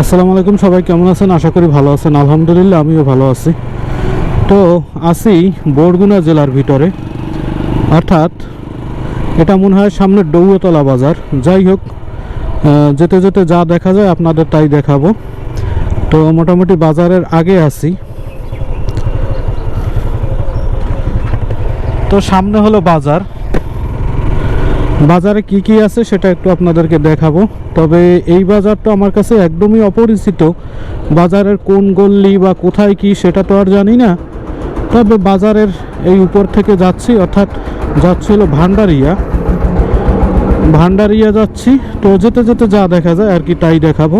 আসসালামু আলাইকুম সবাই, কেমন আছেন? আশা করি ভালো আছেন। আলহামদুলিল্লাহ, আমিও ভালো আছি। তো আছি বরগুনা জেলার ভিতরে। অর্থাৎ এটা মনে হয় সামনের ডৌতলা বাজার। যাই হোক যেতে যেতে যা দেখা যায় আপনাদের তাই দেখাবো। তো মোটামুটি বাজারের আগে আছি তো সামনে হলো বাজার। বাজারে কি কি আছে সেটা একটু আপনাদেরকে দেখাবো। তবে এই বাজারটা আমার কাছে একদমই অপরিচিত। বাজারের কোন গল্লি বা কোথায় কি সেটা তো আর জানি না। তবে বাজারের এই উপর থেকে যাচ্ছি, অর্থাৎ যাচ্ছি হলো ভান্ডারিয়া। ভান্ডারিয়া যাচ্ছি, তো যেতে যেতে যা দেখা যায় আর কি তাই দেখাবো।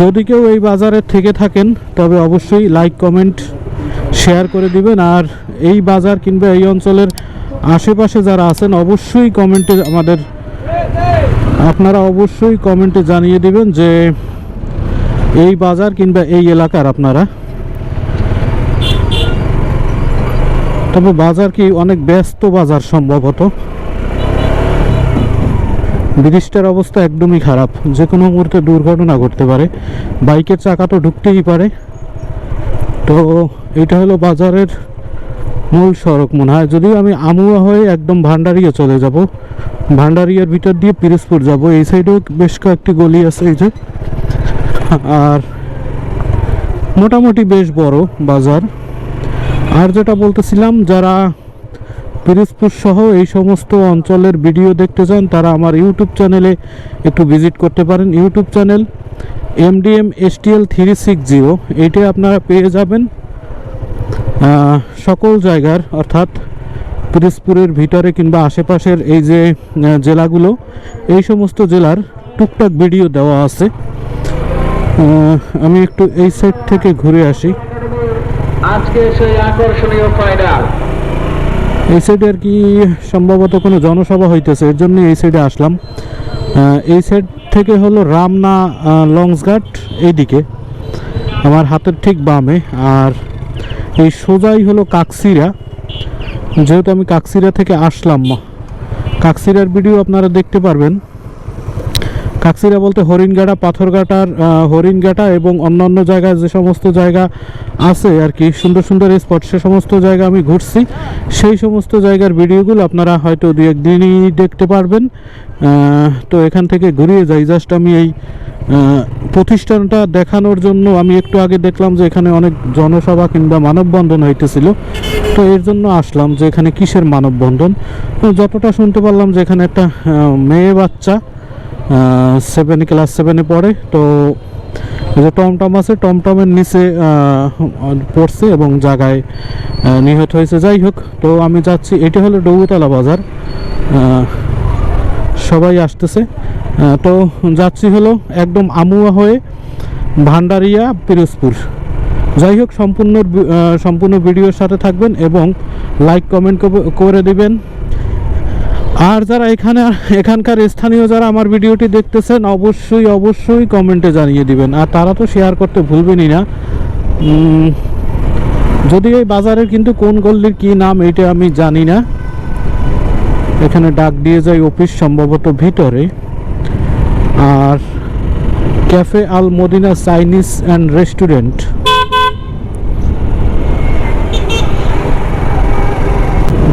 যদি কেউ এই বাজারে থেকে থাকেন, তবে অবশ্যই লাইক কমেন্ট শেয়ার করে দিবেন। আর এই বাজার কিংবা এই অঞ্চলের আশেপাশে যারা আছেন, অবশ্যই কমেন্টে আমাদের, আপনারা অবশ্যই কমেন্টে জানিয়ে দিবেন যে এই বাজার কিংবা এই এলাকার আপনারা। তবে বাজার কি অনেক ব্যস্ত বাজার সম্ভবত? ব্রিজটার অবস্থা একদমই খারাপ। যে কোনো মুহূর্তে দুর্ঘটনা ঘটতে পারে। বাইকের চাকা তো ঢুকতেই পারে। তো এটা হলো বাজারের মূল সড়ক মনে হয়। যদিও আমি আমুয়া হয়ে একদম ভান্ডারিয়া চলে যাব। ভান্ডারিয়ার ভিতর দিয়ে পিরোজপুর যাব। এই সাইডেও বেশ কয়েকটি গলি আছে এই যে। আর মোটামুটি বেশ বড় বাজার। আর যেটা বলতেছিলাম, যারা পিরোজপুর সহ এই সমস্ত অঞ্চলের ভিডিও দেখতে চান, তারা আমার ইউটিউব চ্যানেলে একটু ভিজিট করতে পারেন। YouTube channel MDM STL three six zero, এইটা আপনারা পেয়ে যাবেন। সকল জায়গার, অর্থাৎ পিরোজপুরের ভিতরে কিংবা আশেপাশের এই যে জেলাগুলো, এই সমস্ত জেলার টুকটাক ভিডিও দেওয়া আছে। আমি একটু এই সাইড থেকে ঘুরে আসি। আজকে সেই আকর্ষণীয় ফাইনাল এই সাইডে আর কি সম্ভবত কোনো জনসভা হইতেছে? এর জন্য এই সাইডে আসলাম। এই সাইড থেকে হলো রামনা লংসঘাট এইদিকে। আমার হাতের ঠিক বামে। আর এই সোজাই হলো কাকসিরা। যেহেতু আমি কাকসিরা থেকে আসলাম, কাকসিরার ভিডিও আপনারা দেখতে পারবেন। কাকসিরা বলতে হরিণগাটা পাথরঘাটার আহ, হরিণগাটা এবং অন্যান্য জায়গায় যে সমস্ত জায়গা আছে আর কি সুন্দর সুন্দর স্পট সে সমস্ত জায়গা আমি ঘুরছি। সেই সমস্ত জায়গার ভিডিওগুলো আপনারা হয়তো দু একদিনই দেখতে পারবেন। তো এখান থেকে ঘুরিয়ে যাই। জাস্ট আমি এই প্রতিষ্ঠানটা দেখানোর জন্য আমি একটু আগে দেখলাম যে এখানে অনেক জনসভা কিংবা মানববন্ধন হইতেছিল। তো এর জন্য আসলাম যে এখানে কিসের মানববন্ধন? যতটা শুনতে পারলাম যে এখানে একটা মেয়ে বাচ্চা সেভেন ক্লাস সেভেনে পড়ে, তো যে টমটম আছে, টমটমের নিচে পড়ছে এবং জায়গায় নিহত হয়েছে। যাই হোক, তো আমি যাচ্ছি, এটা হলো ডৌতলা বাজার। সবাই আসতেছে। তো যাচ্ছি হলো একদম আমুয়া হয়ে ভান্ডারিয়া, পিরোজপুর। যাই হোক, সম্পূর্ণ সম্পূর্ণ ভিডিওর সাথে থাকবেন এবং লাইক কমেন্ট করে দিবেন। আর যারা এখানে, এখানকার স্থানীয় যারা আমার ভিডিওটি দেখতেছেন, অবশ্যই অবশ্যই কমেন্টে জানিয়ে দিবেন। আর তারা তো শেয়ার করতে ভুলবেনই না। যদিও এই বাজারের কিন্তু কোন গল্লির কি নাম, এটা আমি জানি না। এখানে ডাক দিয়ে যায় অফিস, সম্ভবত ভিতরে। আর cafe Al Madina Chinese and restaurant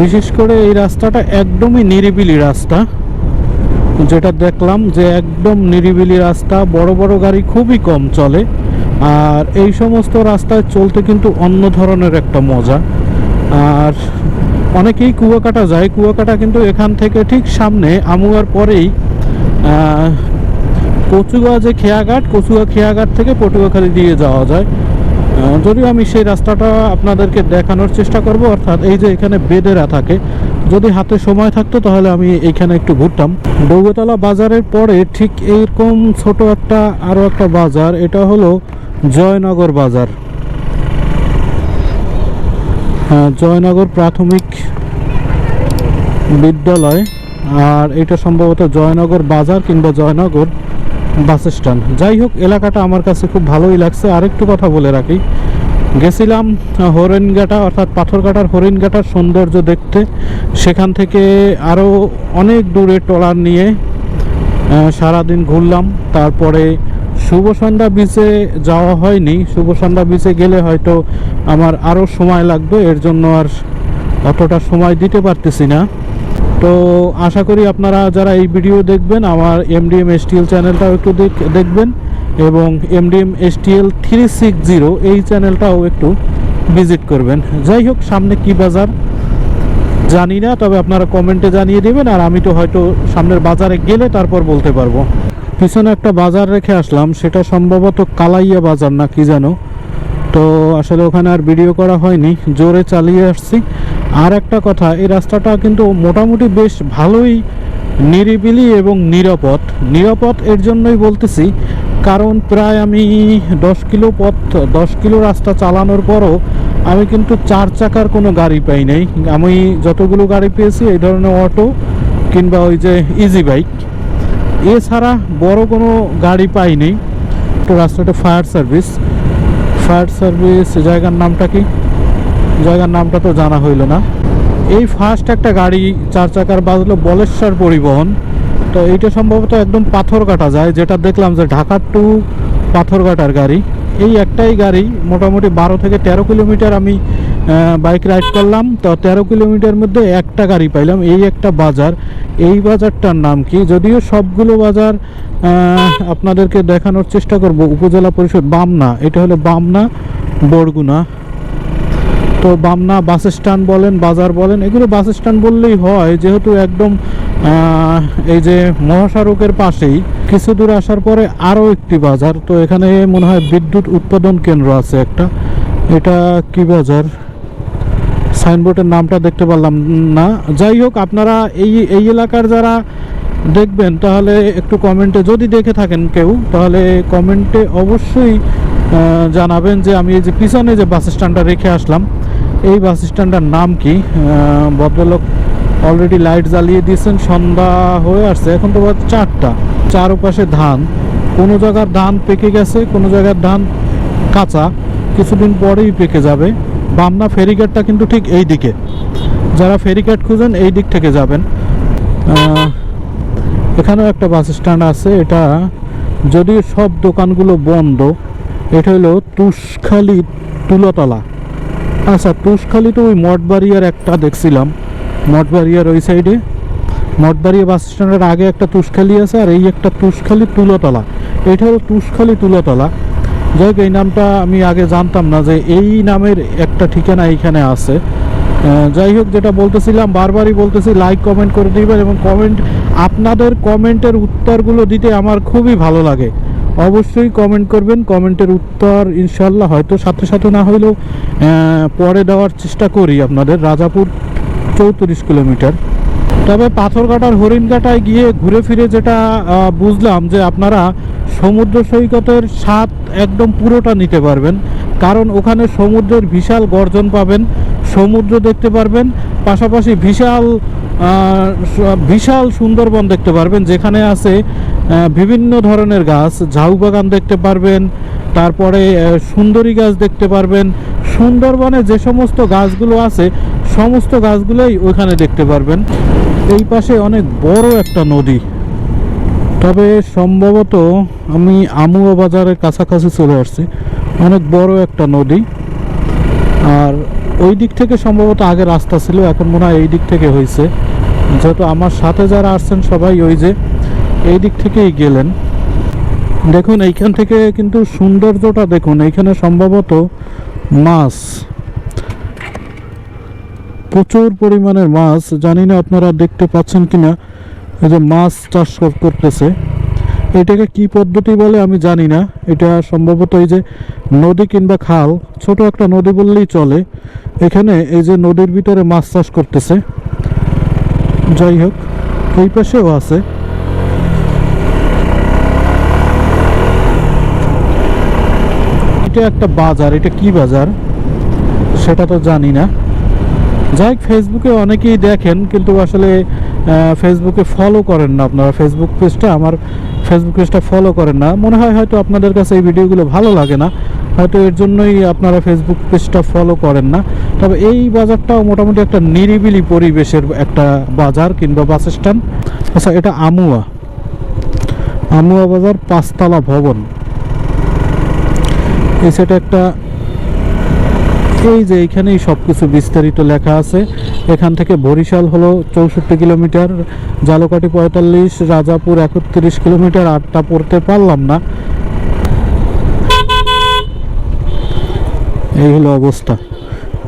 বিশেষ করে এই রাস্তাটা একদমই নিরিবিলি রাস্তা। যেটা দেখলাম যে একদম নিরিবিলি রাস্তা, বড় বড় গাড়ি খুবই কম চলে। আর এই সমস্ত রাস্তায় চলতে কিন্তু অন্য ধরনের একটা মজা। আর অনেকেই কুয়াকাটা যায়, কুয়াকাটা কিন্তু এখান থেকে ঠিক সামনে, আমুয়ার পরেই কচুয়া যে খেয়াঘাট, কচুয়া খেয়াঘাট থেকে পটুয়াখালী দিয়ে যাওয়া যায়। যদিও আমি সেই রাস্তাটা আপনাদেরকে দেখানোর চেষ্টা করব, অর্থাৎ এই যে এখানে বেদেরা থাকে, যদি হাতে সময় থাকতো তাহলে আমি এইখানে একটু ঘুরতাম। ডৌগতলা বাজারের পরে ঠিক এইরকম ছোট একটা আরও একটা বাজার, এটা হলো জয়নগর বাজার। জয়নগর প্রাথমিক বিদ্যালয়, আর এটা সম্ভবত জয়নগর বাজার কিংবা জয়নগর বাস স্ট্যান্ড। যাই হোক, এলাকাটা আমার কাছে খুব ভালোই লাগছে। আরেকটু কথা বলে রাখি। গেছিলাম হরিণঘাটা, অর্থাৎ পাথরঘাটার হরিণঘাটার সৌন্দর্য দেখতে। সেখান থেকে আরও অনেক দূরে ট্রলার নিয়ে সারাদিন ঘুরলাম। তারপরে শুভ সন্ধ্যা বিচে যাওয়া হয়নি। শুভ সন্ধ্যা বিচে গেলে হয়তো আমার আরও সময় লাগবে। এর জন্য আর অতটা সময় দিতে পারতেছি না। তো আশা করি আপনারা যারা এই ভিডিও দেখবেন, আমার এমডিএম এসটিএল চ্যানেলটাও একটু দেখ- দেখবেন এবং MDM STL three six zero এই চ্যানেলটাও একটু ভিজিট করবেন। যাই হোক, সামনে কি বাজার জানি না, তবে আপনারা কমেন্টে জানিয়ে দেবেন আর আমি তো হয়তো সামনের বাজারে গেলে তারপর বলতে পারব। পিছনে একটা বাজার রেখে আসলাম, সেটা সম্ভবত কালাইয়া বাজার না কি যেন। তো আসলে ওখানে আর ভিডিও করা হয়নি, জোরে চালিয়ে আসছি। আর একটা কথা, এই রাস্তাটা কিন্তু মোটামুটি বেশ ভালোই নিরিবিলি এবং নিরাপদ। নিরাপদ এর জন্যই বলতেছি, কারণ প্রায় আমি দশ কিলো পথ, দশ কিলো রাস্তা চালানোর পরও আমি কিন্তু চার চাকার কোনো গাড়ি পাই নাই। আমি যতগুলো গাড়ি পেয়েছি, এই ধরনের অটো কিংবা ওই যে ইজি বাইক এছাড়া বড় কোনো গাড়ি পাইনি তো রাস্তাটা ফায়ার সার্ভিস ফায়ার সার্ভিস জায়গার নামটা কি? জায়গার নামটা তো জানা হইল না। এই ফার্স্ট একটা গাড়ি, চার চাকার বাজলো বলেশ্বর পরিবহন। তো এইটা সম্ভবত একদম পাথর কাটা যায়, যেটা দেখলাম যে ঢাকা টু পাথর কাটার গাড়ি। এই একটাই গাড়ি, মোটামুটি বারো থেকে তেরো কিলোমিটার আমি বাইক রাইড করলাম। তো তেরো কিলোমিটার মধ্যে একটা গাড়ি পাইলাম, এই একটা বাজার। এই বাজারটার নাম কি? যদিও সবগুলো বাজার আপনাদেরকে দেখানোর চেষ্টা করব। উপজেলা পরিষদ বামনা, এটা হলো বামনা, বরগুনা। তো বামনা বাস স্ট্যান্ড বলেন, বাজার বলেন, এগুলো বাস স্ট্যান্ড বললেই হয়। যেহেতু একদম এই যে মহাসড়কের পাশেই, কিছু দূর আসার পরে আরও একটি বাজার। তো এখানে মনে হয় বিদ্যুৎ উৎপাদন কেন্দ্র আছে একটা। এটা কি বাজার? সাইনবোর্ডের নামটা দেখতে পারলাম না। যাই হোক, আপনারা এই এই এলাকার যারা দেখবেন, তাহলে একটু কমেন্টে যদি দেখে থাকেন কেউ, তাহলে কমেন্টে অবশ্যই জানাবেন যে আমি এই যে পিছনে যে বাস স্ট্যান্ডটা রেখে আসলাম। এই বাস স্ট্যান্ডটার নাম কি? ভদ্রলোক অলরেডি লাইট জ্বালিয়ে দিয়েছেন, সন্ধ্যা হয়ে আসছে, এখন তো চারটা। চারপাশে ধান, কোনো জায়গার ধান পেকে গেছে, কোনো জায়গার ধান কাঁচা, কিছুদিন পরেই পেকে যাবে। বামনা ফেরিঘাটটা কিন্তু ঠিক এই দিকে। যারা ফেরিঘাট খুঁজেন, এই দিক থেকে যাবেন। এখানেও একটা বাস স্ট্যান্ড আছে, এটা যদিও সব দোকানগুলো বন্ধ, এটা হলো তুষখালি তুলতলা। আচ্ছা তুষখালি তো ওই মঠবাড়িয়ার একটা দেখছিলাম। মঠবাড়িয়ার ওই সাইডে মঠবাড়িয়া বাস স্ট্যান্ডের আগে একটা তুষখালি আছে আর এই একটা তুষখালি তুলতলা। এটা হলো তুষখালি তুলতলা। যাই হোক, এই নামটা আমি আগে জানতাম না যে এই নামের একটা ঠিকানা এইখানে আছে। যাই হোক, যেটা বলতেছিলাম, বারবারই বলতেছি লাইক কমেন্ট করে দিবেন এবং কমেন্ট আপনাদের কমেন্টের উত্তরগুলো দিতে আমার খুবই ভালো লাগে। অবশ্যই কমেন্ট করবেন কমেন্টের উত্তর ইনশাল্লাহ হয়তো সাথে সাথে না হইলেও পরে দেওয়ার চেষ্টা করি আপনাদের, রাজাপুর চৌত্রিশ কিলোমিটার। তবে পাথরঘাটার হরিণঘাটায় গিয়ে ঘুরে ফিরে যেটা বুঝলাম যে আপনারা সমুদ্র সৈকতের স্বাদ একদম পুরোটা নিতে পারবেন। কারণ ওখানে সমুদ্রের বিশাল গর্জন পাবেন, সমুদ্র দেখতে পারবেন, পাশাপাশি বিশাল বিশাল সুন্দরবন দেখতে পারবেন, যেখানে আছে বিভিন্ন ধরনের গাছ, ঝাউ বাগান দেখতে পারবেন, তারপরে সুন্দরী গাছ দেখতে পারবেন। সুন্দরবনে যে সমস্ত গাছগুলো আছে, সমস্ত গাছগুলোই ওইখানে দেখতে পারবেন। এই পাশে অনেক বড় একটা নদী। তবে সম্ভবত আমি আমুয়া বাজারের কাছাকাছি চলে আসছি। অনেক বড় একটা নদী। আর ওই দিক থেকে সম্ভবত আগে রাস্তা ছিল, এখন মনে হয় এই দিক থেকে হয়েছে। যেহেতু আমার সাথে যারা আসছেন সবাই ওই যে এই দিক থেকেই গেলেন। দেখুন, এইখান থেকে কিন্তু সৌন্দর্যটা দেখুন, এইখানে সম্ভবত মাছ, প্রচুর পরিমাণের মাছ, জানি না আপনারা দেখতে পাচ্ছেন কিনা, এই যে মাছ চাষ করতেছে। এটাকে কি পদ্ধতি বলে আমি জানি না। এটা সম্ভবত এই যে নদী কিংবা খাল, ছোট একটা নদী বললেই চলে। এখানে এই যে নদীর ভিতরে মাছ চাষ করতেছে। যাই হোক, এই পাশেও আছে। এটা একটা বাজার, এটা কি বাজার? সেটা তো জানি না। যাই ফেসবুকে অনেকেই দেখেন, কিন্তু আসলে ফেসবুকে ফলো করেন না আপনারা। ফেসবুক পেজটা আমার ফেসবুক পেজটা ফলো করেন না। মনে হয় হয়তো আপনাদের কাছে এই ভিডিওগুলো ভালো লাগে না। হয়তো এর জন্যই আপনারা ফেসবুক পেজটা ফলো করেন না। তবে এই বাজারটাও মোটামুটি একটা নিরিবিলি পরিবেশের একটা বাজার কিংবা বাস স্ট্যান্ড। আচ্ছা এটা আমুয়া। আমুয়া বাজার পাঁচতলা ভবন। এই সেটা একটা এই যে এইখানেই সব কিছু বিস্তারিত লেখা আছে। এখান থেকে বরিশাল হলো চৌষট্টি কিলোমিটার, জালকাটি পঁয়তাল্লিশ, রাজাপুর একত্রিশ কিলোমিটার, আটটা পড়তে পারলাম না। এই হলো অবস্থা।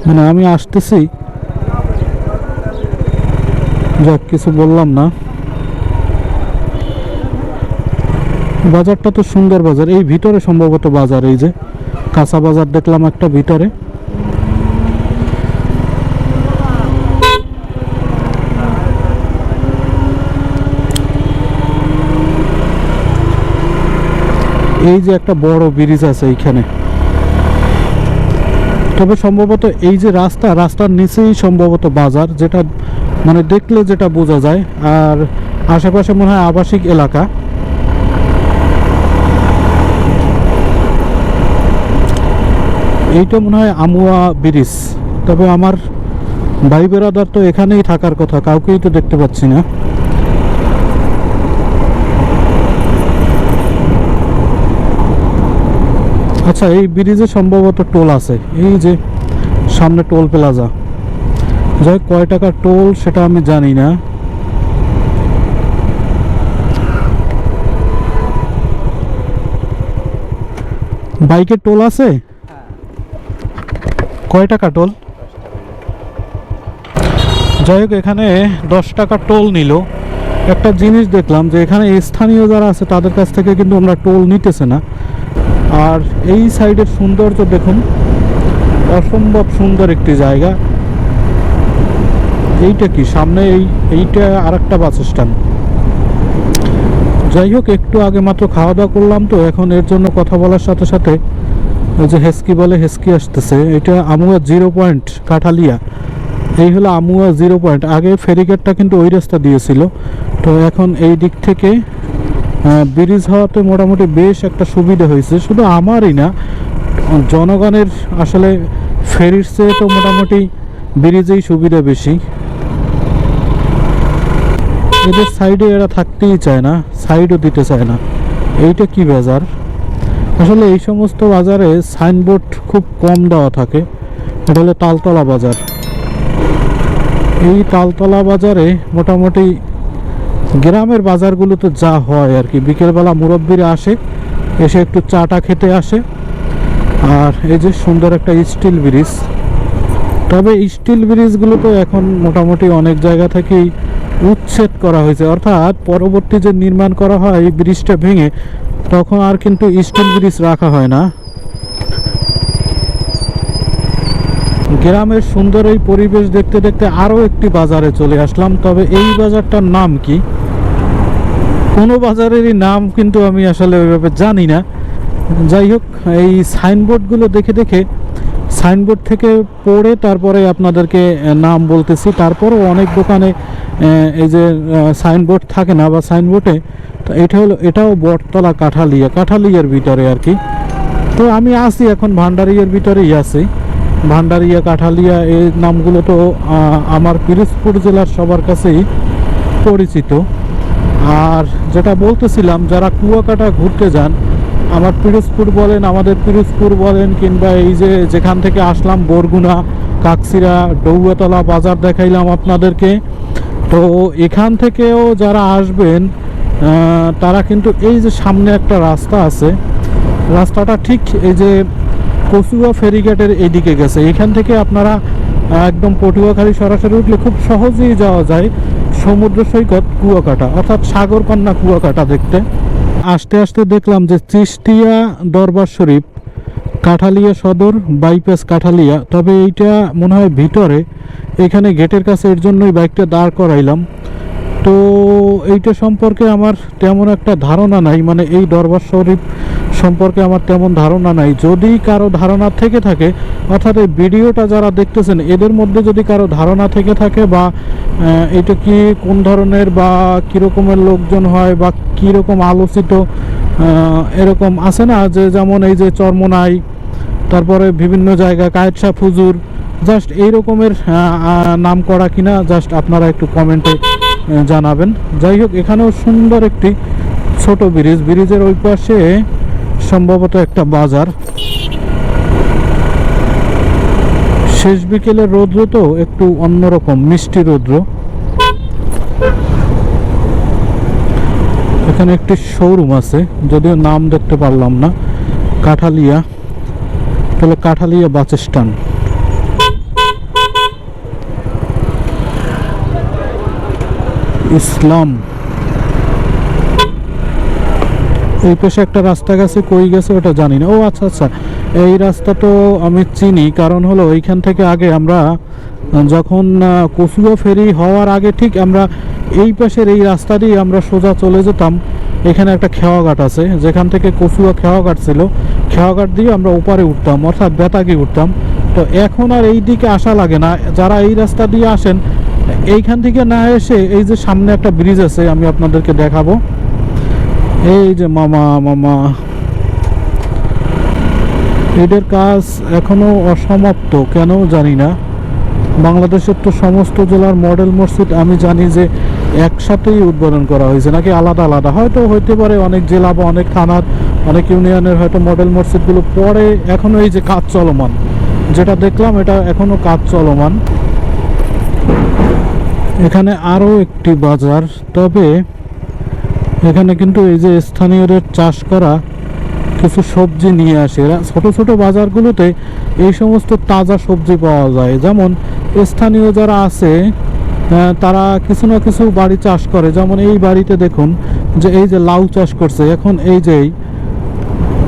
মানে আমি আসতেছি। যাক, কিছু বললাম না। বাজারটা তো সুন্দর বাজার। এই ভিতরে সম্ভবত বাজার, এই যে কাঁচা বাজার দেখলাম একটা ভিতরে। এই যে একটা বড় ব্রিজ আছে এইখানে, তবে সম্ভবত এই যে রাস্তা, রাস্তার নিচেই সম্ভবত বাজার, যেটা মানে দেখলে যেটা বোঝা যায়, আর আশেপাশে মনে হয় আবাসিক এলাকা। এইটা মনে হয় আমুয়া ব্রিজ, তবে আমার ভাই বেরাদার তো এখানেই থাকার কথা, কাউকেই তো দেখতে পাচ্ছি না। আচ্ছা এই ব্রিজে সম্ভবত টোল আছে। এই যে সামনে টোল প্লাজা। যাই কয় টাকার টোল সেটা আমি জানি না। বাইকের টোল আছে? কয় টাকা টোল? যাই হোক, এখানে দশ টাকা টোল নিল। একটা জিনিস দেখলাম যে এখানে স্থানীয় যারা আছে, তাদের কাছ থেকে কিন্তু আমরা টোল নিতেছে না। আর এই সাইডের সৌন্দর্য দেখুন, অসম্ভব সুন্দর একটি জায়গা। এইটা কি? সামনে এই, এইটা আর একটা বাস স্ট্যান্ড। যাই হোক, একটু আগে মাত্র খাওয়া দাওয়া করলাম তো, এখন এর জন্য কথা বলার সাথে সাথে যে হেস্কি বলে হেস্কি আসতেছে, এটা আমুয়া জিরো পয়েন্ট, কাঠালিয়া। এই হলো আমুয়া জিরো পয়েন্ট। আগে ফেরিগেটটা কিন্তু ওই রাস্তা দিয়েছিল। তো এখন এই দিক থেকে ব্রিজ হওয়াতে মোটামুটি বেশ একটা সুবিধা হয়েছে। শুধু আমারই না, জনগণের আসলে ফেরির চেয়ে তো মোটামুটি ব্রিজেই সুবিধা বেশি। এদের সাইডে এরা থাকতেই চায় না সাইডও দিতে চায় না। এইটা কি বাজার? আসলে এই সমস্ত বাজারে সাইনবোর্ড খুব কম দেওয়া থাকে। এটা হলো তালতলা বাজার। এই তালতলা বাজারে মোটামুটি গ্রামের বাজারগুলোতে যা হয় আর কি। বিকেলবেলা মুরব্বীরা আসে, এসে একটু চাটা খেতে আসে। আর এই যে সুন্দর একটা স্টিল ব্রিজ। তবে স্টিল ব্রিজগুলো তো এখন মোটামুটি অনেক জায়গা থেকেই উচ্ছেদ করা হয়েছে। অর্থাৎ পরবর্তী যে নির্মাণ করা হয় এই ব্রিজটা ভেঙে, তখন আর কিন্তু স্টিল ব্রিজ রাখা হয় না। গ্রামের সুন্দর এই পরিবেশ দেখতে দেখতে আরও একটি বাজারে চলে আসলাম। তবে এই বাজারটার নাম কি? কোনো বাজারেরই নাম কিন্তু আমি আসলে ওইভাবে জানি না। যাই হোক, এই সাইনবোর্ডগুলো দেখে দেখে সাইনবোর্ড থেকে পড়ে তারপরে আপনাদেরকে নাম বলতেছি। তারপরও অনেক দোকানে এই যে সাইনবোর্ড থাকে না বা সাইনবোর্ডে, তো এটা হলো, এটাও বটতলা কাঠালিয়া, কাঠালিয়ার ভিতরে আর কি। তো আমি আছি এখন, ভান্ডারিয়ার ভিতরেই আছি। ভান্ডারিয়া, কাঠালিয়া, এই নামগুলো তো আমার পিরোজপুর জেলার সবার কাছেই পরিচিত। আর যেটা বলতেছিলাম, যারা কুয়াকাটা ঘুরতে যান, আমার পিরোজপুর বলেন, আমাদের পিরোজপুর বলেন, কিংবা এই যে যেখান থেকে আসলাম, বরগুনা, কাকসিরা, ডৌয়াতলা বাজার দেখাইলাম আপনাদেরকে, তো এখান থেকেও যারা আসবেন তারা কিন্তু এই যে সামনে একটা রাস্তা আছে, রাস্তাটা ঠিক এই যে কচুয়া ফেরিঘাটের এইদিকে গেছে। এখান থেকে আপনারা একদম পটুয়াখালী সরাসরি উঠলে খুব সহজেই যাওয়া যায় সমুদ্র সৈকত কুয়াকাটা, অর্থাৎ সাগরকন্যা কুয়াকাটা দেখতে। আস্তে আস্তে দেখলাম যে চিস্তিয়া দরবার শরীফ, কাঠালিয়া সদর, বাইপাস কাঠালিয়া, তবে এইটা মনে হয় ভিতরে, এখানে গেটের কাছে এর জন্যই বাইকটা দাঁড় করাইলাম। তো এইটা সম্পর্কে আমার তেমন একটা ধারণা নাই মানে এই দরবার শরীফ সম্পর্কে আমার তেমন ধারণা নাই। যদি কারও ধারণা থেকে থাকে, অর্থাৎ এই ভিডিওটা যারা দেখতেছেন, এদের মধ্যে যদি কারও ধারণা থেকে থাকে বা এটা কি কোন ধরনের বা কীরকমের লোকজন হয় বা কীরকম আলোচিত এরকম আছে না যে যেমন এই যে চর্মনাই, তারপরে বিভিন্ন জায়গা কায়েতশাহ ফুজুর জাস্ট এই রকমের নাম করা কিনা জাস্ট আপনারা একটু কমেন্টে জানাবেন। যাই হোক, এখানেও সুন্দর একটি ছোট ব্রিজ। ব্রিজের ওই পাশে সম্ভবত একটা বাজার। শেষ বিকেলের রৌদ্র তো একটু অন্যরকম, মিষ্টি রৌদ্র। এখানে একটি শোরুম আছে, যদিও নাম দেখতে পারলাম না। কাঠালিয়া, তাহলে কাঠালিয়া বাস স্ট্যান্ড। ইসলাম। এই পাশে একটা রাস্তা গেছে, কই গেছে ওটা জানি না। ও আচ্ছা আচ্ছা। এই রাস্তা তো আমি চিনি, কারণ হলো এইখান থেকে আগে আমরা যখন কচুয়া ফেরি হওয়ার আগে ঠিক আমরা এই পাশের এই রাস্তা দিয়ে আমরা সোজা চলে যেতাম। এখানে একটা খেওয়াঘাট আছে, যেখান থেকে কচুয়া খেওয়াঘাট ছিল। খেওয়াঘাট দিয়ে আমরা ওপারে উঠতাম, অর্থাৎ বেতাগি উঠতাম। তো এখন আর এই দিকে আসা লাগে না। যারা এই রাস্তা দিয়ে আসেন, এইখান থেকে না এসে এই যে সামনে একটা ব্রিজ আছে, আমি আপনাদেরকে দেখাবো। এই যে মামা মামা। এদের কাজ এখনও অসমাপ্ত, কেন জানি না। বাংলাদেশের তো সমস্ত জেলার মডেল মসজিদ আমি জানি যে একসাথেই উদ্বোধন করা হয়েছে, নাকি আলাদা আলাদা। হয়তো হইতে পারে অনেক জেলা বা অনেক থানার, অনেক ইউনিয়নের হয়তো মডেল মসজিদগুলো পরে এখনও এই যে কাজ চলমান। যেটা দেখলাম, এটা এখনও কাজ চলমান। এখানে আরও একটি বাজার, তবে এখানে কিন্তু এই যে স্থানীয়দের চাষ করা কিছু সবজি নিয়ে আসে। এরা ছোট ছোট বাজারগুলোতে এই সমস্ত তাজা সবজি পাওয়া যায়। যেমন স্থানীয় যারা আছে তারা কিছু না কিছু বাড়ি চাষ করে। যেমন এই বাড়িতে দেখুন যে এই যে লাউ চাষ করছে, এখন এই যে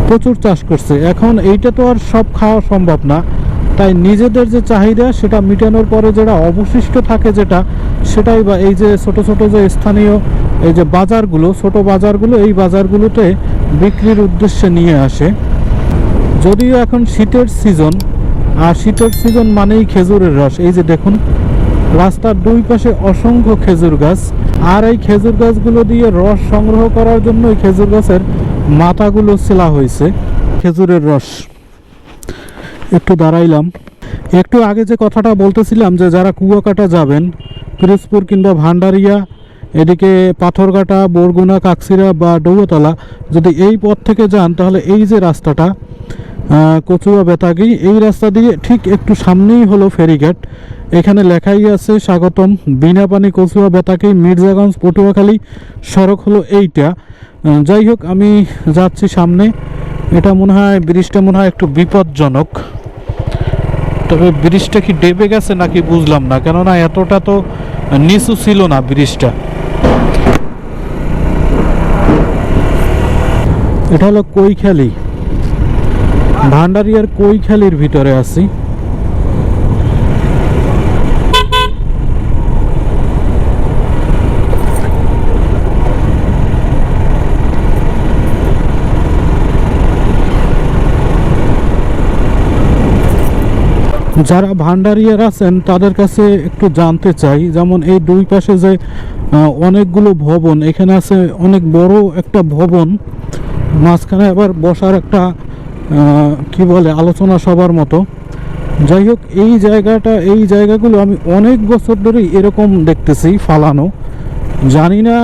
প্রচুর চাষ করছে। এখন এইটা তো আর সব খাওয়া সম্ভব না। তাই নিজেদের যে চাহিদা সেটা মিটানোর পরে যেটা অবশিষ্ট থাকে যেটা, সেটাই বা এই যে ছোট ছোট যে স্থানীয় এই যে বাজারগুলো, ছোট বাজারগুলো, এই বাজারগুলোতে বিক্রির উদ্দেশ্যে নিয়ে আসে। যদিও এখন শীতের সিজন, আর শীতের সিজন মানেই খেজুরের রস। এই যে দেখুন, রাস্তার দুই পাশে অসংখ্য খেজুর গাছ, আর এই খেজুর গাছগুলো দিয়ে রস সংগ্রহ করার জন্য এই খেজুর গাছের মাথাগুলো ছেলা হয়েছে, খেজুরের রস। একটু দাঁড়াইলাম। একটু আগে যে কথাটা বলতেছিলাম যে যারা কুয়াকাটা যাবেন, পিরোজপুর কিংবা ভান্ডারিয়া, এদিকে পাথরঘাটা, বরগুনা, কাকসিরা বা ডৌতলা যদি এই পথ থেকে যান, তাহলে এই যে রাস্তাটা কচুয়া বেতাগি, এই রাস্তা দিয়ে ঠিক একটু সামনেই হলো ফেরিঘাট। এখানে লেখাই আছে, স্বাগতম, বিনাপানি কচুয়া বেতাগি, মির্জাগঞ্জ, পটুয়াখালী, সড়ক হলো এইটা। যাই হোক, আমি যাচ্ছি সামনে। এটা মনে হয়, ব্রিজটা মনে হয় একটু বিপজ্জনক। তবে ব্রিজটা কি ডেবে গেছে নাকি বুঝলাম না? কেননা এতটা তো নিচু ছিল না ব্রিজটা। এটা হলো কৈখালি। ভান্ডারিয়ার কৈখালির ভিতরে আছি। যারা ভান্ডারিয়ার আছেন, তাদের কাছে একটু জানতে চাই, যেমন এই দুই পাশে যে অনেকগুলো ভবন, এখানে আছে অনেক বড় একটা ভবন, মাঝখানে আবার বসার একটা কি বলে, আলোচনা সবার মতো। যাই হোক, এই জায়গাটা, এই জায়গাগুলো আমি অনেক বছর ধরেই এরকম দেখতেছি ফালানো। জানি না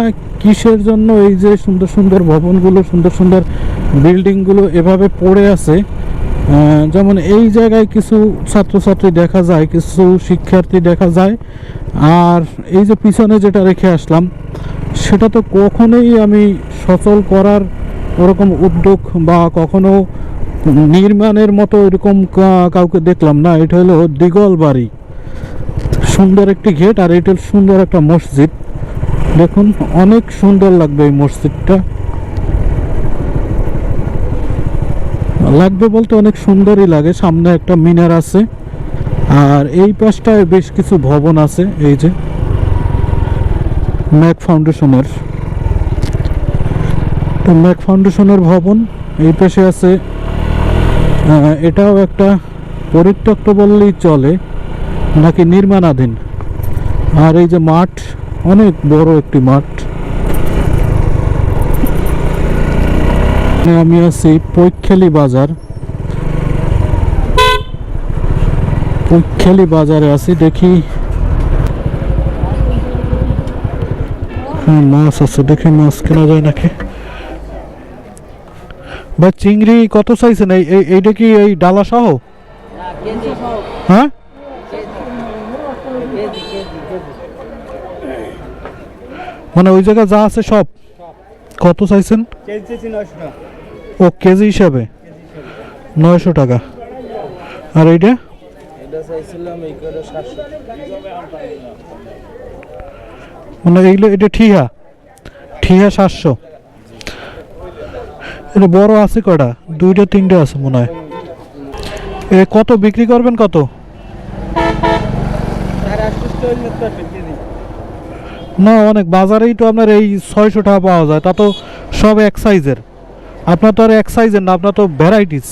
কিসের জন্য এই যে সুন্দর সুন্দর ভবনগুলো, সুন্দর সুন্দর বিল্ডিংগুলো এভাবে পড়ে আছে। যেমন এই জায়গায় কিছু ছাত্রছাত্রী দেখা যায়, কিছু শিক্ষার্থী দেখা যায়। আর এই যে পিছনে যেটা রেখে আসলাম, সেটা তো কখনোই আমি সচল করার ওরকম উদ্যোগ বা কখনো নির্মাণের মতো এরকম কাউকে দেখলাম না। এটা হলো দিগল বাড়ি। সুন্দর একটি গেট আর এটা সুন্দর একটা মসজিদ। দেখুন, অনেক সুন্দর লাগবে এই মসজিদটা। লাগবে বলতে অনেক সুন্দরই লাগে, সামনে একটা মিনার আছে, আর এই পাশটায় বেশ কিছু ভবন আছে, এই যে ম্যাক ফাউন্ডেশনের। তো ম্যাক ফাউন্ডেশনের ভবন, এই পাশে আছে এটাও একটা পরিত্যক্ত বললেই চলে, নাকি নির্মাণাধীন। আর এই যে মাঠ, অনেক বড় একটি মাঠ। এখানে আমি আছি পৈখালি বাজার। পৈখালি বাজারে আছি, দেখি। হ্যাঁ মাছ আছে, দেখি মাছ কেনা যায় নাকি। ভাই, চিংড়ি কত চাইছেন এই- এইটা কি এই ডালা সহ? হ্যাঁ? মানে ওই জায়গায় যা আছে সব? কত চাইছেন ও কেজি হিসাবে? নয়শো টাকা। আর এইটা? মানে এইগুলো এটা ঠিহা ঠিহা সাতশো। এটা বড় আছে কটা দুইটা তিনটে আছে মনে হয়। এ কত বিক্রি করবেন কত? না অনেক বাজারেই তো আপনার এই ছয়শো টাকা পাওয়া যায়। তা তো সব এক সাইজের আপনার তো আর এক সাইজের না, আপনার তো ভ্যারাইটিস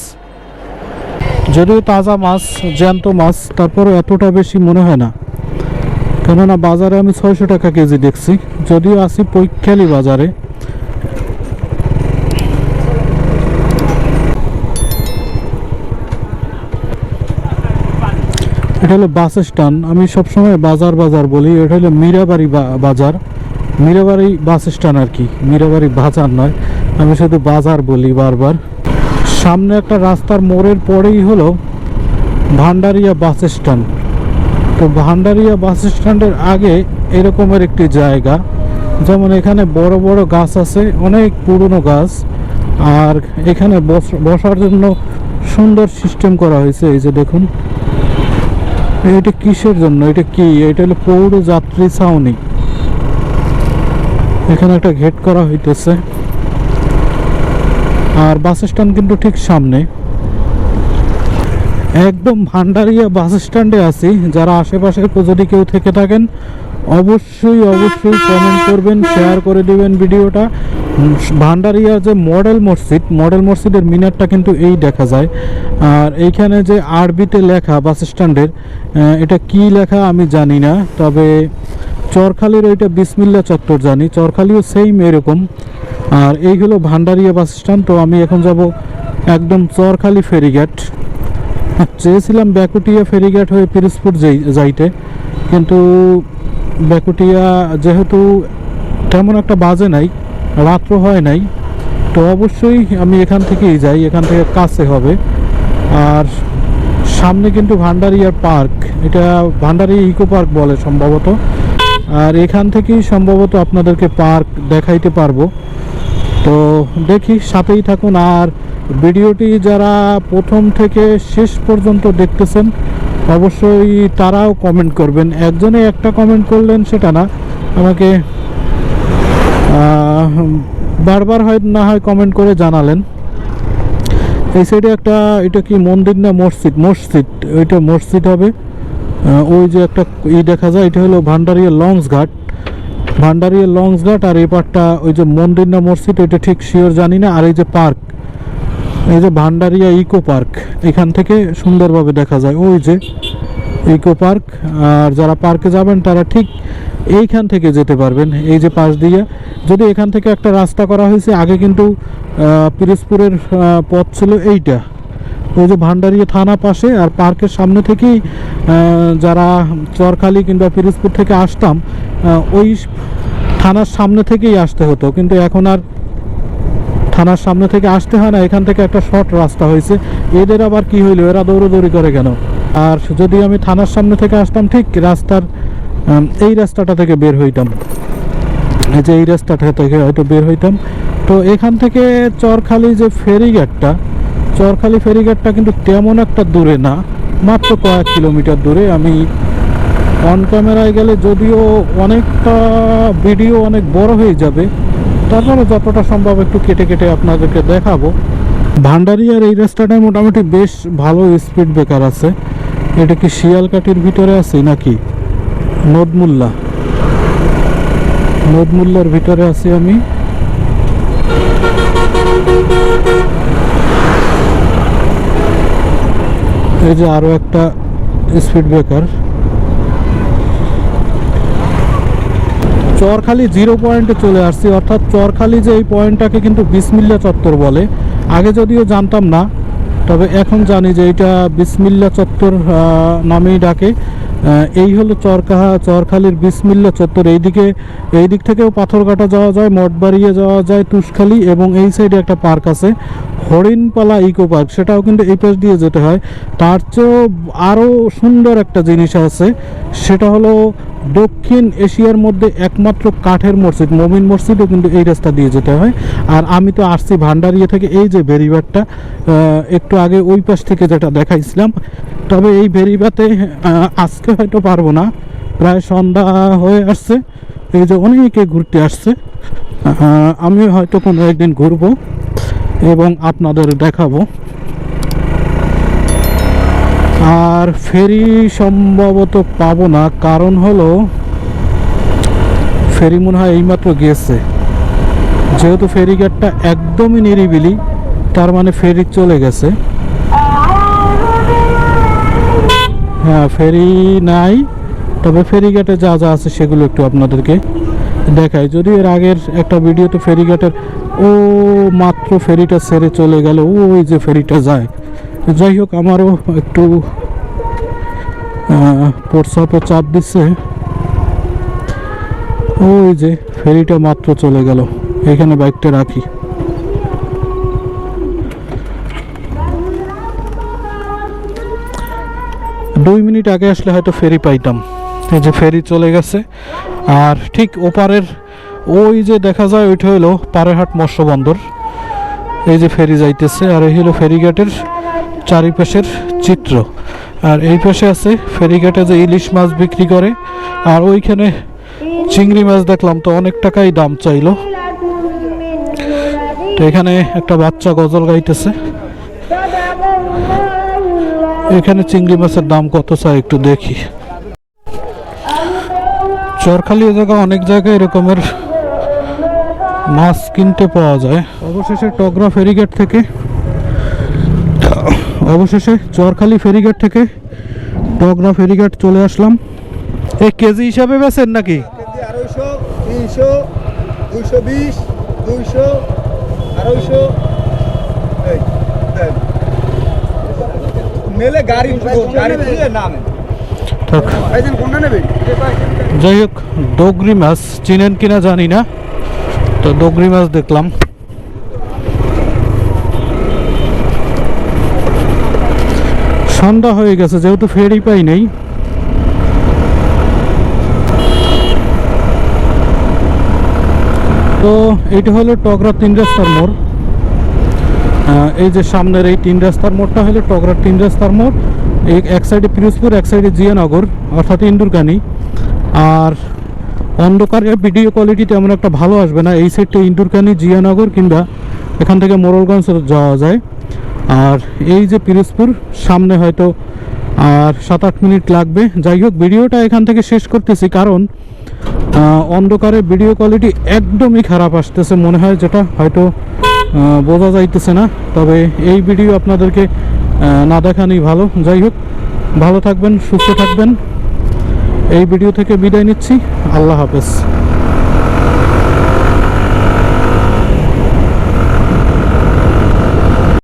যদিও তাজা মাছ, জ্যান্ত মাছ তারপরে এতটা বেশি মনে হয় না। কেননা বাজারে আমি ছয়শো টাকা কেজি দেখছি, যদিও আছি পৈখালি বাজারে। এটা হলো বাস স্ট্যান্ড আমি সবসময় বাজার বাজার বলি, এটা হলো মীরাবাড়ি বাজার। মীরাবাড়ি বাস স্ট্যান্ড আর কি, মীরাবাড়ি বাজার নয়। আমি শুধু বাজার বলি বারবার। সামনে একটা রাস্তার মোড়ের পরেই হলো ভান্ডারিয়া বাস স্ট্যান্ড। তো ভান্ডারিয়া বাস স্ট্যান্ডের আগে এরকমের একটি জায়গা, যেমন এখানে বড় বড় গাছ আছে, অনেক পুরনো গাছ, আর এখানে বস- বসার জন্য সুন্দর সিস্টেম করা হয়েছে, এই যে দেখুন। এটা কিসের জন্য? এটা কি? এটা হলো পৌর যাত্রী ছাউনি। এখানে একটা গেট করা হইতেছে। আর বাস স্ট্যান্ড কিন্তু ঠিক সামনে। একদম ভান্ডারিয়া বাস স্ট্যান্ডে আছি। যারা আশেপাশে যদি কেউ থেকে থাকেন, অবশ্যই অবশ্যই কমেন্ট করবেন শেয়ার করে দিবেন ভিডিওটা। ভান্ডারিয়া যে মডেল মসজিদ, মডেল মসজিদের মিনারটা কিন্তু এই দেখা যায়। আর এইখানে যে আরবিতে লেখা বাস স্ট্যান্ডের এটা কি লেখা আমি জানি না, তবে চরখালির ওইটা বিসমিল্লা চত্বর জানি, চরখালিও সেম এরকম। আর এই হলো ভান্ডারিয়া বাস স্ট্যান্ড তো আমি এখন যাব একদম চরখালি ফেরিঘাট। চেয়েছিলাম ব্যাকুটিয়া ফেরিঘাট হয়ে পিরোজপুর যাই- যাইতে, কিন্তু ব্যাকুটিয়া যেহেতু তেমন একটা বাজে নাই, রাত্র হয় নাই, তো অবশ্যই আমি এখান থেকেই যাই, এখান থেকে কাছে হবে। আর সামনে কিন্তু ভান্ডারিয়ার পার্ক, এটা ভান্ডারিয়া ইকো পার্ক বলে সম্ভবত। আর এখান থেকেই সম্ভবত আপনাদেরকে পার্ক দেখাইতে পারব। তো দেখি, সাথেই থাকুন। আর ভিডিওটি যারা প্রথম থেকে শেষ পর্যন্ত দেখতেছেন, অবশ্যই তারাও কমেন্ট করবেন। একজনে একটা কমেন্ট করলেন, সেটা না। আমাকে বারবার হয়, না হয় কমেন্ট করে জানালেন। এই সাইডে একটা, এটা কি মন্দির না মসজিদ? মসজিদ, ওইটা মসজিদ হবে। ওই যে একটা ই দেখা যায়, এটা হলো ভান্ডারিয়া লঞ্চ ঘাট। ভান্ডারিয়া লঞ্চ ঘাট আর এই পার্টটা ওই যে মন্দির না মসজিদ ওইটা ঠিক শিওর জানি না। আর এই যে পার্ক, এই যে ভান্ডারিয়া ইকো পার্ক, এখান থেকে সুন্দরভাবে দেখা যায়। ওই যে ইকো পার্ক, আর যারা পার্কে যাবেন, তারা ঠিক এইখান থেকে যেতে পারবেন, এই যে পাশ দিয়ে। যদি এখান থেকে একটা রাস্তা করা হয়েছে, আগে কিন্তু পিরোজপুরের পথ ছিল এইটা। ওই যে ভান্ডারিয়া থানা পাশে আর পার্কের সামনে থেকেই যারা চরখালি কিংবা পিরোজপুর থেকে আসতাম ওই থানার সামনে থেকেই আসতে হতো। কিন্তু এখন আর থানার সামনে থেকে আসতে হয় না, এখান থেকে একটা শর্ট রাস্তা হয়েছে। এদের আবার কি হইল? এরা দৌড়োদৌড়ি করে কেন? আর যদি আমি থানার সামনে থেকে আসতাম, ঠিক রাস্তার এই রাস্তাটা থেকে বের হইতাম। যে এই রাস্তাটা থেকে হয়তো বের হইতাম। তো এখান থেকে চরখালি যে ফেরিঘাটটা চরখালি ফেরিঘাটটা কিন্তু তেমন একটা দূরে না, মাত্র কয়েক কিলোমিটার দূরে। আমি অন ক্যামেরায় গেলে যদিও অনেকটা ভিডিও অনেক বড় হয়ে যাবে তারপরে যতটা সম্ভব একটু কেটে কেটে আপনাদেরকে দেখাবো। ভান্ডারিয়ার এই রাস্তাটায় মোটামুটি বেশ ভালো স্পিড ব্রেকার আছে। এটা কি শিয়ালকাঠির ভিতরে আছে নাকি? নদমুল্লা। নদমুল্লার ভিতরে আছি আমি। এই যে আরও একটা স্পিড ব্রেকার চরখালি জিরো পয়েন্টে চলে আসছি, অর্থাৎ চরখালি যে এই পয়েন্টটাকে কিন্তু বিসমিল্লা চত্বর বলে। আগে যদিও জানতাম না, তবে এখন জানি যে এটা বিসমিল্লা চত্বর নামেই ডাকে। এই হলো চরকাহা, চরখালির বিসমিল্লা চত্বর। এইদিকে এই দিক থেকেও পাথরঘাটা যাওয়া যায়, মঠবাড়িয়ে যাওয়া যায়, তুষখালি এবং এই সাইডে একটা পার্ক আছে, হরিণপালা ইকো পার্ক। সেটাও কিন্তু এই পাশ দিয়ে যেতে হয়। তার চেয়েও আরও সুন্দর একটা জিনিস আছে, সেটা হলো দক্ষিণ এশিয়ার মধ্যে একমাত্র কাঠের মসজিদ, মমিন মসজিদও কিন্তু এই রাস্তা দিয়ে যেতে হয়। আর আমি তো আসছি ভান্ডারিয়া থেকে এই যে বেরিবারটা একটু আগে ওই পাশ থেকে যেটা দেখাইছিলাম, তবে এই বেরিবাতে আজকে হয়তো পারব না। প্রায় সন্ধ্যা হয়ে আসছে, এই যে অনেকে ঘুরতে আসছে। আমি হয়তো কোনো একদিন ঘুরবো এবং আপনাদের দেখাবো। আর ফেরি সম্ভবত পাবো না, কারণ হলো ফেরি মনে হয় এইমাত্র গেছে। যেহেতু ফেরিঘাটটা একদমই নিরিবিলি, তার মানে ফেরি চলে গেছে। হ্যাঁ ফেরি নাই, তবে ফেরিঘাটে যা যা আছে সেগুলো একটু আপনাদেরকে দেখাই। যদি এর আগের একটা ভিডিওতে ফেরিঘাটের ও মাত্র ফেরিটা ছেড়ে চলে গেল ওই যে ফেরিটা যায়। যাই হোক আমারও একটু প্রস্রাবে চাপ দিচ্ছে। ওই যে, ফেরিটা মাত্র চলে গেল। এখানে বাইকটা রাখি। দুই মিনিট আগে আসলে হয়তো ফেরি পাইতাম। এই যে ফেরি চলে গেছে। আর ঠিক ওপারের, ওই যে দেখা যায়, ওইটা হলো পাড়েরহাট মৎস্য বন্দর। এই যে ফেরি যাইতেছে, আর এই হলো ফেরিঘাটের চারিপাশের চিত্র। আর এই পাশে আছে ফেরিঘাটে যে ইলিশ মাছ বিক্রি করে, আর ওইখানে চিংড়ি মাছ দেখলাম তো অনেক টাকাই দাম চাইলো। তো এখানে একটা বাচ্চা গজল গাইতেছে। এখানে চিংড়ি মাছের দাম কত চাই একটু দেখি। চরখালি জায়গা অনেক জায়গায় এরকমের মাছ কিনতে পাওয়া যায়। অবশেষে টগরা ফেরিঘাট থেকে অবশেষে চরখালি ফেরিঘাট থেকে টগরা ফেরিঘাট চলে আসলাম। এ কেজি হিসাবে বেছেন নাকি? আড়াইশো তিনশো দুইশো বিশ দুইশো আড়াইশো। এই, মেলে গাড়ি নামে যাই হোক ডগরি মাছ চিনেন কিনা জানি না তো ডগরি মাছ দেখলাম। সন্ধ্যা হয়ে গেছে, যেহেতু ফেরি পাই নেই। তো এইটা হলো টগরা তিন রাস্তার মোড়। এই যে সামনের এই তিন রাস্তার মোড়টা হলো টগরা তিন রাস্তার মোড়। এক সাইডে পিরোজপুর, এক সাইডে জিয়ানগর, অর্থাৎ ইন্দুরকানি আর অন্ধকারে ভিডিও কোয়ালিটি তেমন একটা ভালো আসবে না। এই সাইডটা ইন্দুরকানি জিয়ানগর কিংবা এখান থেকে মোরলগঞ্জ যাওয়া যায়। আর এই যে পিরোজপুর, সামনে হয়তো আর সাত আট মিনিট লাগবে। যাই হোক, ভিডিওটা এখান থেকে শেষ করতেছি কারণ অন্ধকারে ভিডিও কোয়ালিটি একদমই খারাপ আসতেছে মনে হয় যেটা হয়তো বোঝা যাইতেছে না। তবে এই ভিডিও আপনাদেরকে না দেখানোই ভালো। যাই হোক, ভালো থাকবেন, সুস্থ থাকবেন। এই ভিডিও থেকে বিদায় নিচ্ছি। আল্লাহ হাফেজ।